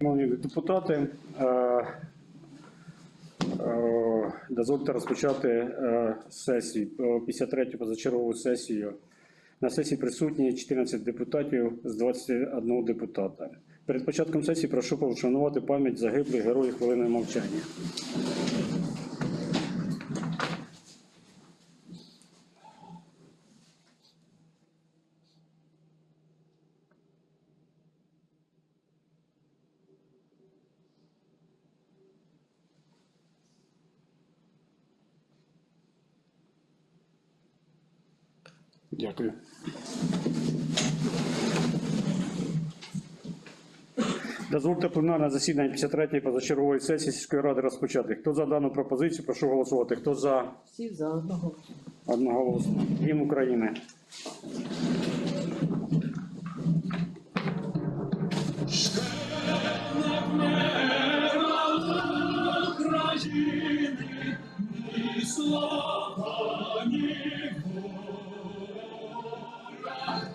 Шановні депутати, е, е, дозвольте розпочати е, сесію, е, 53-ю позачергову сесію. На сесії присутні 14 депутатів з 21 депутата. Перед початком сесії прошу повшанувати пам'ять загиблих героїв хвилиною мовчання. Дякую. Дозвольте пленарне засідання 53-ї позачергової сесії сільської ради розпочати. Хто за дану пропозицію, прошу голосувати. Хто за Всі за одного. одноголосно? Гімн України. України, слава. Ще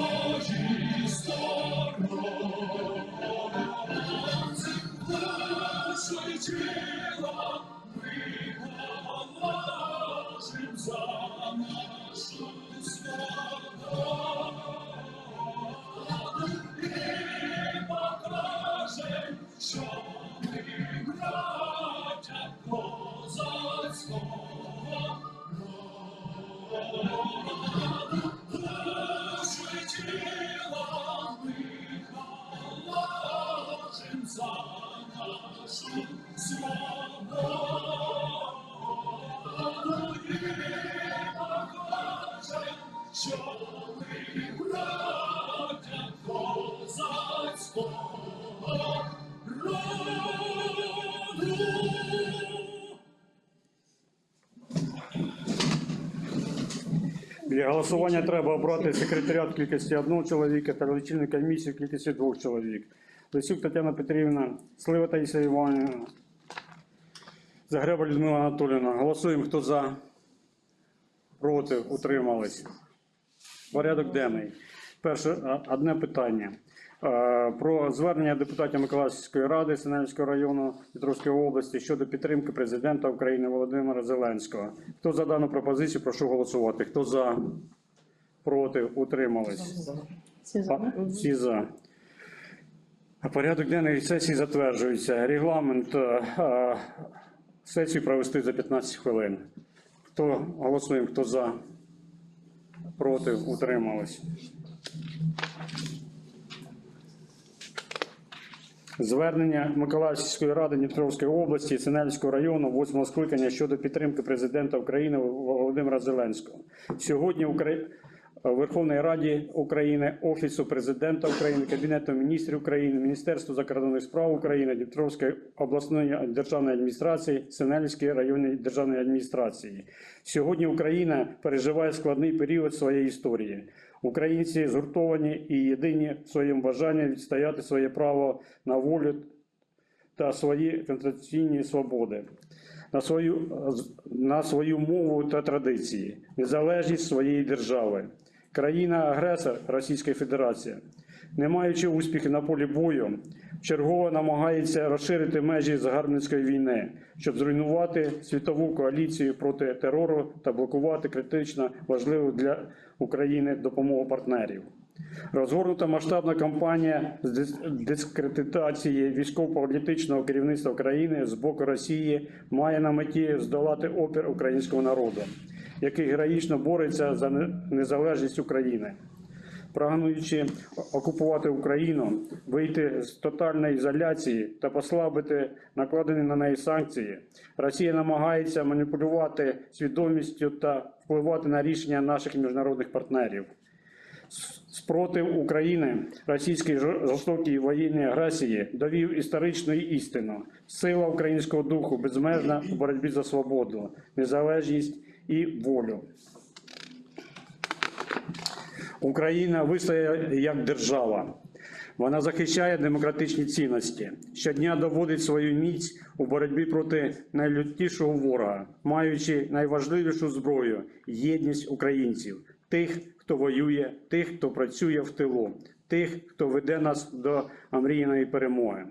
у Для голосування треба обрати секретаріат кількості одного чоловіка та лічильну комісію в кількості двох чоловік. Лисюк Тетяна Петрівна, Слива Таїса Іванівна, Загреба Людмила Анатоліївна. Голосуємо, хто за, проти, утримались. Порядок денний. Перше, одне питання. Про звернення депутатів Миколаївської ради Синельського району Дніпровської області щодо підтримки президента України Володимира Зеленського. Хто за дану пропозицію, прошу голосувати. Хто за, проти, утримались. Всі за. А. Порядок денний сесії затверджується. Регламент е, е, сесію провести за 15 хвилин. Хто голосуємо, хто за, проти, утримались. Звернення Миколаївської ради Дніпровської області Синельського району 8 скликання щодо підтримки президента України Володимира Зеленського. Сьогодні Укра- в Верховній Раді України, Офісу президента України, Кабінету міністрів України, Міністерству закордонних справ України, Дніпровської обласної державної адміністрації, Синельської районної державної адміністрації. Сьогодні Україна переживає складний період своєї історії. Українці згуртовані і єдині в своєму бажанні відстояти своє право на волю та свої конституційні свободи, на свою, на свою мову та традиції, незалежність своєї держави. Країна-агресор Російська Федерація, не маючи успіхів на полі бою, чергово намагається розширити межі загарбницької війни, щоб зруйнувати світову коаліцію проти терору та блокувати критично важливу для України допомогу партнерів. Розгорнута масштабна кампанія з дис- дискредитації військово-політичного керівництва країни з боку Росії має на меті здолати опір українського народу, який героїчно бореться за незалежність України. Прагнуючи окупувати Україну, вийти з тотальної ізоляції та послабити накладені на неї санкції, Росія намагається маніпулювати свідомістю та впливати на рішення наших міжнародних партнерів. Спротив України російській жор- жорстокій воєнній агресії довів історичну істину. Сила українського духу безмежна у боротьбі за свободу, незалежність і волю. Україна вистояє як держава. Вона захищає демократичні цінності. Щодня доводить свою міць у боротьбі проти найлютішого ворога, маючи найважливішу зброю єдність українців, тих, хто воює, тих, хто працює в тилу, тих, хто веде нас до омріяної перемоги.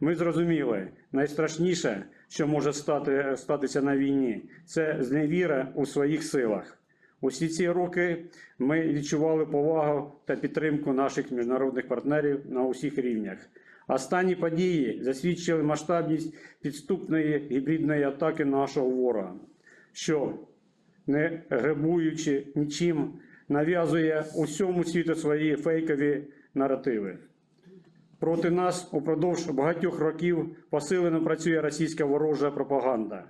Ми зрозуміли, найстрашніше, що може стати, статися на війні, це зневіра у своїх силах. Усі ці роки ми відчували повагу та підтримку наших міжнародних партнерів на усіх рівнях. Останні події засвідчили масштабність підступної гібридної атаки нашого ворога, що, не гребуючи нічим, нав'язує усьому світу свої фейкові наративи. Проти нас упродовж багатьох років посилено працює російська ворожа пропаганда.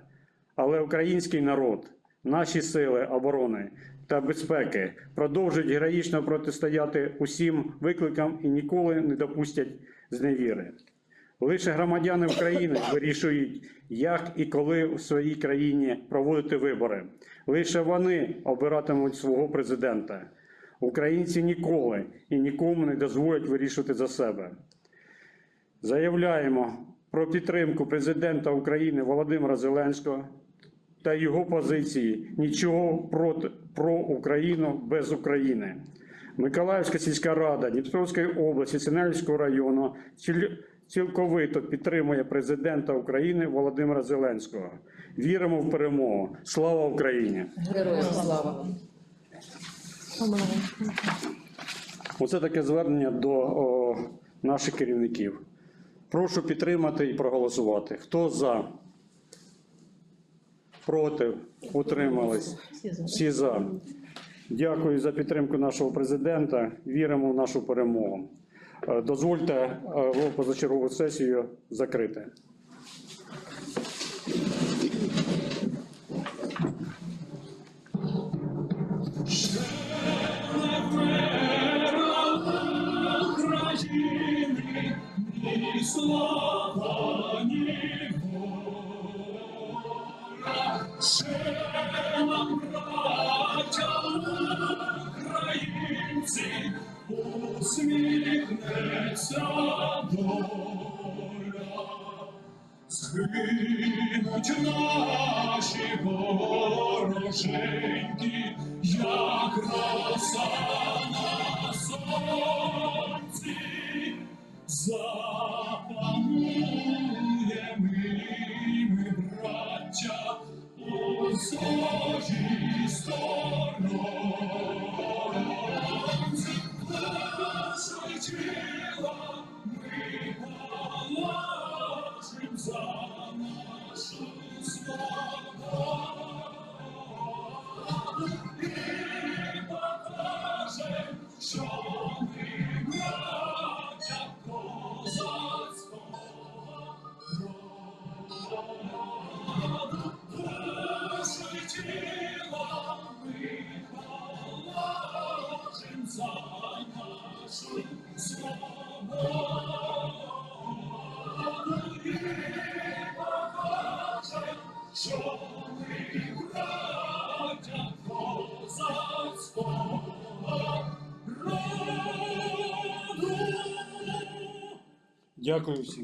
Але український народ, наші сили оборони та безпеки продовжують героїчно протистояти усім викликам і ніколи не допустять зневіри. Лише громадяни України вирішують, як і коли в своїй країні проводити вибори. Лише вони обиратимуть свого президента. Українці ніколи і нікому не дозволять вирішувати за себе. Заявляємо про підтримку президента України Володимира Зеленського та його позиції нічого проти про Україну без України. Миколаївська сільська рада Дніпровської області Синельського району цілковито підтримує президента України Володимира Зеленського. Віримо в перемогу. Слава Україні! Героям слава. Оце таке звернення до о, наших керівників. Прошу підтримати і проголосувати. Хто за? Проти? Утримались? Всі за. Дякую за підтримку нашого президента. Віримо в нашу перемогу. Е, Дозвольте е, позачергову сесію закрити. Нам, браття українці, усміхнеться доля. Наші вороженьки, як роса Дякую всім.